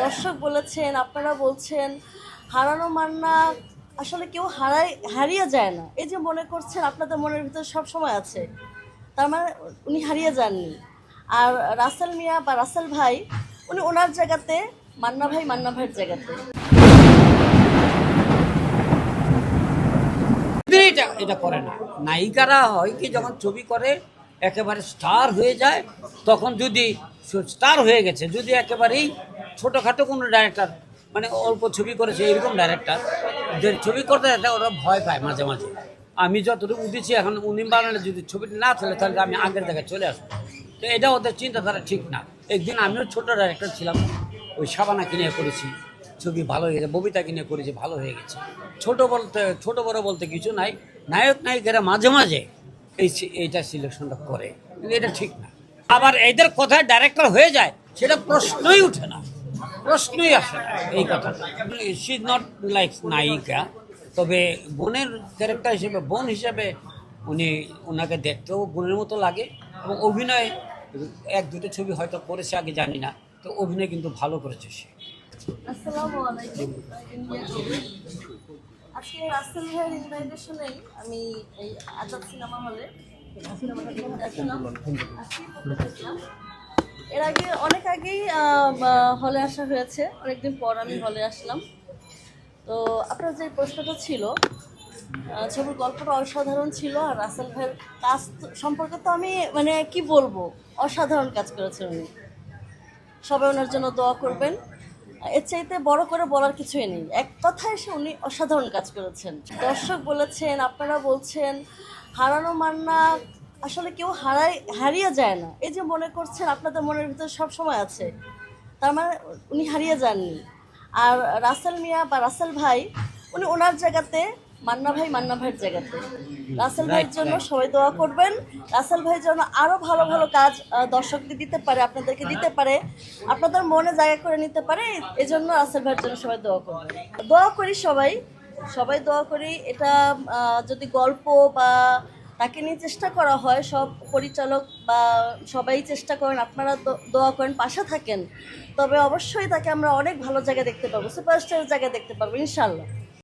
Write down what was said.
দর্শক বলেছেন, আপনারা বলছেন, হারানো মান্না আসলে কেউ হারাই হারিয়ে যায় না। এই যে মনে করছেন, আপনাদের মনের ভিতরে সব সময় আছে। তার মানে উনি হারিয়ে যাননি। আর রাসেল মিয়া বা রাসেল ভাই, উনি ওনার জায়গাতে, মান্না ভাই মান্না ভাইয়ের জায়গাতে। এটা এটা করে না। নায়িকারা হয় কি, যখন ছবি করে, একেবারে স্টার হয়ে যায়, তখন যদি স্টার হয়ে গেছে, যদি একেবারেই ছোটোখাটো কোনো ডাইরেক্টর মানে অল্প ছবি করেছে, এরকম ডাইরেক্টর যে ছবি করতে যেতে ওরা ভয় পায় মাঝে মাঝে। আমি যতটুকু উঠেছি এখন উনি বানালে যদি ছবিটা না চলে, তাহলে আমি আগের জায়গায় চলে আসব। তো এটা ওদের চিন্তাধারা ঠিক না। একদিন আমিও ছোটো ডাইরেক্টর ছিলাম, ওই সাবানা কিনে করেছি, ছবি ভালো হয়ে গেছে, ববিতা কিনে করেছি, ভালো হয়ে গেছে। ছোট বলতে, ছোট বড় বলতে কিছু নাই, নায়ক নায়িকারা মাঝে মাঝে এই এইটা সিলেকশনটা করে। কিন্তু এটা ঠিক না। আবার এদের কথায় ডাইরেক্টর হয়ে যায়, সেটা প্রশ্নই উঠে না। প্রশ্নই আসে এই কথা। শি ইজ নট লাইক নায়িকা তবে বোনের ক্যারেক্টার হিসেবে, বোন হিসেবে উনি ওনাকে দেখতেও বোনের মতো লাগে এবং অভিনয়, এক, দুটো ছবি হয়তো করেছে, আগে জানি না, তো অভিনয় কিন্তু ভালো করেছে সে। আমি এই সিনেমা হলে। এর আগে, অনেক আগেই হলে আসা হয়েছে। অনেকদিন পর আমি হলে আসলাম। তো আপনার যে প্রশ্নটা ছিল ছবির গল্পটা অসাধারণ ছিল, আর রাসেল ভাইয়ের কাজ সম্পর্কে তো আমি মানে কি বলব? অসাধারণ কাজ করেছে উনি। সবাই ওনার জন্য দোয়া করবেন। এর চাইতে বড় করে বলার কিছুই নেই। এক কথায় এসে উনি অসাধারণ কাজ করেছেন। দর্শক বলেছেন, আপনারা বলছেন, হারানো মান্না আসলে কেউ হারাই হারিয়ে যায় না। এই যে মনে করছেন আপনাদের মনের ভিতরে সব সময় আছে। তার মানে উনি হারিয়ে যাননি। আর রাসেল মিয়া বা রাসেল ভাই উনি ওনার জায়গাতে মান্না ভাই মান্না ভাইয়ের জায়গাতে। রাসেল ভাইয়ের জন্য সবাই দোয়া করবেন। রাসেল ভাই যেন আরও ভালো ভালো কাজ আহ, দর্শকদের দিতে পারে আপনাদেরকে দিতে পারে আপনাদের মনে জায়গা করে নিতে পারে এই জন্য রাসেল ভাইয়ের জন্য সবাই দোয়া করবেন। দোয়া করি সবাই। সবাই দোয়া করি এটা যদি গল্প বা তাকে নিয়ে চেষ্টা করা হয়, সব পরিচালক বা সবাই চেষ্টা করেন, আপনারা দোয়া করেন, পাশে থাকেন। তবে অবশ্যই তাকে আমরা অনেক ভালো জায়গায় দেখতে পাবো, সুপারস্টারের জায়গায় দেখতে পাবো ইনশাল্লাহ